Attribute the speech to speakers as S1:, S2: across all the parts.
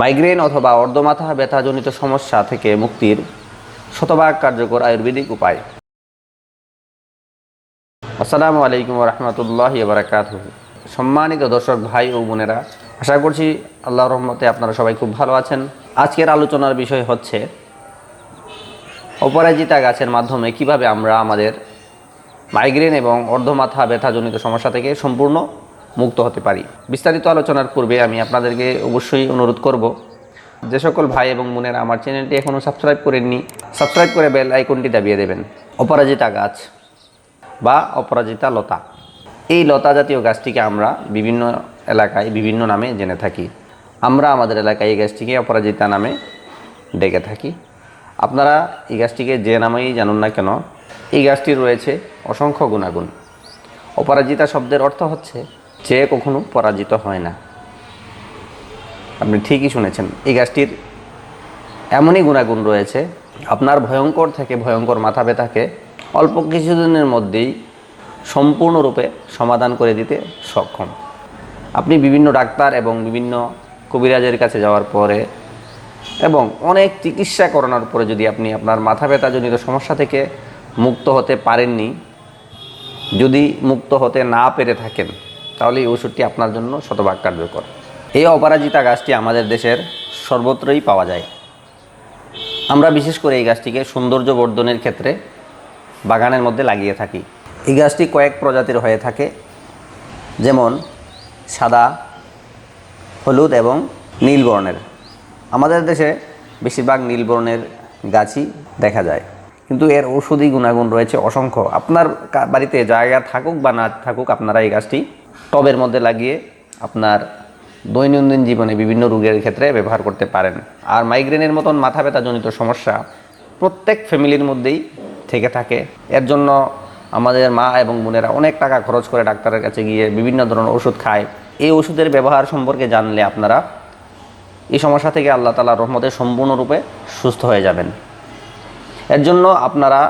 S1: Migraine অথবা অর্ধমাথা ব্যথাজনিত সমস্যা থেকে মুক্তির শতভাগ কার্যকর আয়ুর্বেদিক উপায়। আসসালামু আলাইকুম রহমতুল্লাহ বারাকাত সম্মানিত দর্শক ভাই ও বোনেরা, আশা করছি আল্লাহর রহমতে আপনারা সবাই খুব ভালো আছেন। আজকের আলোচনার বিষয় হচ্ছে অপরাজিতা গাছের মাধ্যমে কীভাবে আমরা আমাদের মাইগ্রেন এবং অর্ধমাথা ব্যথাজনিত সমস্যা থেকে সম্পূর্ণ মুক্ত হতে পারি। বিস্তারিত আলোচনার পূর্বে আমি আপনাদেরকে অবশ্যই অনুরোধ করব, যে সকল ভাই এবং বোনেরা আমার চ্যানেলটি এখনও সাবস্ক্রাইব করেননি, সাবস্ক্রাইব করে বেল আইকনটি দাবিয়ে দেবেন। অপরাজিতা গাছ বা অপরাজিতা লতা। এই লতা জাতীয় গাছটিকে আমরা বিভিন্ন এলাকায় বিভিন্ন নামে জেনে থাকি। আমরা আমাদের এলাকায় এই গাছটিকে অপরাজিতা নামে ডেকে থাকি। আপনারা এই গাছটিকে যে নামেই জানুন না কেন, এই গাছটির রয়েছে অসংখ্য গুণাগুণ। অপরাজিতা শব্দের অর্থ হচ্ছে যে কখনো পরাজিত হয় না। আপনি ঠিকই শুনেছেন, এই গাছটির এমনই গুণাগুণ রয়েছে, আপনার ভয়ঙ্কর থেকে ভয়ঙ্কর মাথা ব্যথাকে অল্প কিছুদিনের মধ্যেই সম্পূর্ণরূপে সমাধান করে দিতে সক্ষম। আপনি বিভিন্ন ডাক্তার এবং বিভিন্ন কবিরাজের কাছে যাওয়ার পরে এবং অনেক চিকিৎসা করানোর পরে যদি আপনি আপনার মাথা ব্যথাজনিত সমস্যা থেকে মুক্ত হতে পারেননি, যদি মুক্ত হতে না পেরে থাকেন তাহলে এই ওষুধটি আপনার জন্য শতভাগ কার্যকর। এই অপরাজিতা গাছটি আমাদের দেশের সর্বত্রই পাওয়া যায়। আমরা বিশেষ করে এই গাছটিকে সৌন্দর্য বর্ধনের ক্ষেত্রে বাগানের মধ্যে লাগিয়ে থাকি। এই গাছটি কয়েক প্রজাতির হয়ে থাকে, যেমন সাদা, হলুদ এবং নীল বর্ণের। আমাদের দেশে বেশিরভাগ নীল বর্ণের গাছই দেখা যায়। কিন্তু এর ঔষধি গুণাগুণ রয়েছে অসংখ্য। আপনার বাড়িতে জায়গা থাকুক বা না থাকুক, আপনারা এই গাছটি টবের মধ্যে লাগিয়ে আপনার দৈনন্দিন জীবনে বিভিন্ন রোগের ক্ষেত্রে ব্যবহার করতে পারেন। আর মাইগ্রেনের মতন মাথা ব্যথাজনিত সমস্যা প্রত্যেক ফ্যামিলির মধ্যেই থেকে থাকে। এর জন্য আমাদের মা এবং বোনেরা অনেক টাকা খরচ করে ডাক্তারের কাছে গিয়ে বিভিন্ন ধরনের ওষুধ খায়। এই ওষুধের ব্যবহার সম্পর্কে জানলে আপনারা এই সমস্যা থেকে আল্লাহ তালার রহমতে সম্পূর্ণরূপে সুস্থ হয়ে যাবেন। এর জন্য আপনারা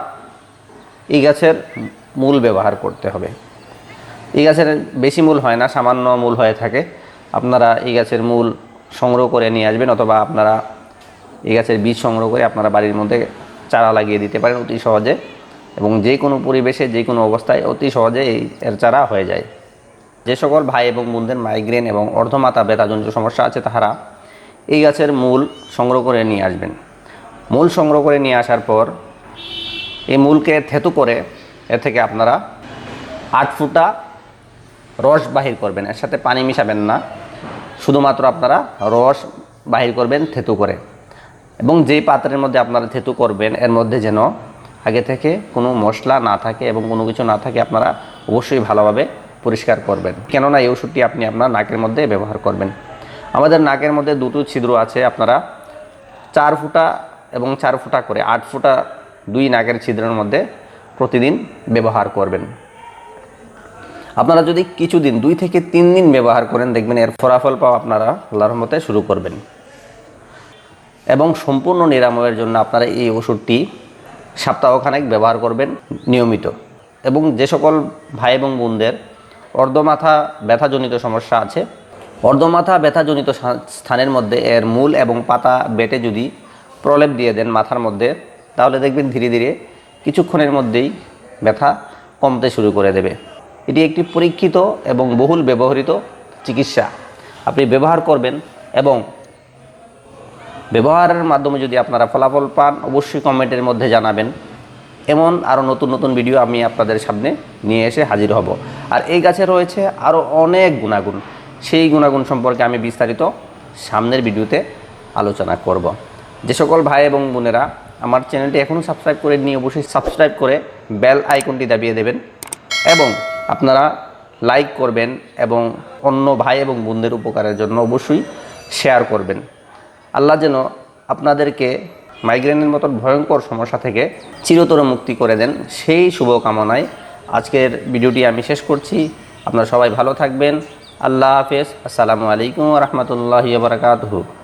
S1: এই গাছের মূল ব্যবহার করতে হবে। এই গাছের বেশি মূল হয় না, সামান্য মূল হয়ে থাকে। আপনারা এই গাছের মূল সংগ্রহ করে নিয়ে আসবেন অথবা আপনারা এই গাছের বীজ সংগ্রহ করে আপনারা বাড়ির মধ্যে চারা লাগিয়ে দিতে পারেন অতি সহজে এবং যে কোনো পরিবেশে, যে কোনো অবস্থায় অতি সহজে এই এর চারা হয়ে যায়। যে সকল ভাই এবং বোনদের মাইগ্রেন এবং অর্ধমাতা ব্যথাজনিত সমস্যা আছে, তাহারা এই গাছের মূল সংগ্রহ করে নিয়ে আসবেন। মূল সংগ্রহ করে নিয়ে আসার পর এই মূলকে থেতু করে এর থেকে আপনারা আট ফুটা রস বাহির করবেন, এর সাথে পানি মিশাবেন না। শুধুমাত্র আপনারা রস বাহির করবেন থেতু করে। এবং যেই পাত্রের মধ্যে আপনারা থেতু করবেন, এর মধ্যে যেন আগে থেকে কোনো মশলা না থাকে এবং কোনো কিছু না থাকে, আপনারা অবশ্যই ভালোভাবে পরিষ্কার করবেন। কেননা এই ওষুধটি আপনি আপনার নাকের মধ্যে ব্যবহার করবেন। আমাদের নাকের মধ্যে দুটো ছিদ্র আছে, আপনারা চার ফুটা এবং চার ফুটা করে, আট ফুটা দুই নাকের ছিদ্রের মধ্যে প্রতিদিন ব্যবহার করবেন। আপনারা যদি কিছুদিন, দুই থেকে তিন দিন ব্যবহার করেন, দেখবেন এর ফলাফল পাওয়া আপনারা আল্লাহর মতে শুরু করবেন। এবং সম্পূর্ণ নিরাময়ের জন্য আপনারা এই ওষুধটি সপ্তাহখানেক ব্যবহার করবেন নিয়মিত। এবং যে সকল ভাই এবং বোনদের অর্ধমাথা ব্যথাজনিত সমস্যা আছে, অর্ধমাথা ব্যথাজনিত স্থানের মধ্যে এর মূল এবং পাতা বেটে যদি প্রলেপ দিয়ে দেন মাথার মধ্যে, তাহলে দেখবেন ধীরে ধীরে কিছুক্ষণের মধ্যেই ব্যথা কমতে শুরু করে দেবে। এটি একটি পরীক্ষিত এবং বহুল ব্যবহৃত চিকিৎসা। আপনি ব্যবহার করবেন এবং ব্যবহারের মাধ্যমে যদি আপনারা ফলাফল পান, অবশ্যই কমেন্টের মধ্যে জানাবেন। এমন আরও নতুন নতুন ভিডিও আমি আপনাদের সামনে নিয়ে এসে হাজির হব। আর এই গাছে রয়েছে আরও অনেক গুণাগুণ। সেই গুণাগুণ সম্পর্কে আমি বিস্তারিত সামনের ভিডিওতে আলোচনা করব। যে সকল ভাই এবং বোনেরা আমার চ্যানেলটি এখনও সাবস্ক্রাইব করে নিয়ে অবশ্যই সাবস্ক্রাইব করে বেল আইকনটি দাবিয়ে দেবেন এবং আপনারা লাইক করবেন এবং অন্য ভাই এবং বোনদের উপকারের জন্য অবশ্যই শেয়ার করবেন। আল্লাহ যেন আপনাদেরকে মাইগ্রেনের মতন ভয়ঙ্কর সমস্যা থেকে চিরতর মুক্তি করে দেন। সেই শুভকামনায় আজকের ভিডিওটি আমি শেষ করছি। আপনারা সবাই ভালো থাকবেন। আল্লাহ হাফেজ। আসসালামু আলাইকুম রহমতুল্লাহ বারকাতহু।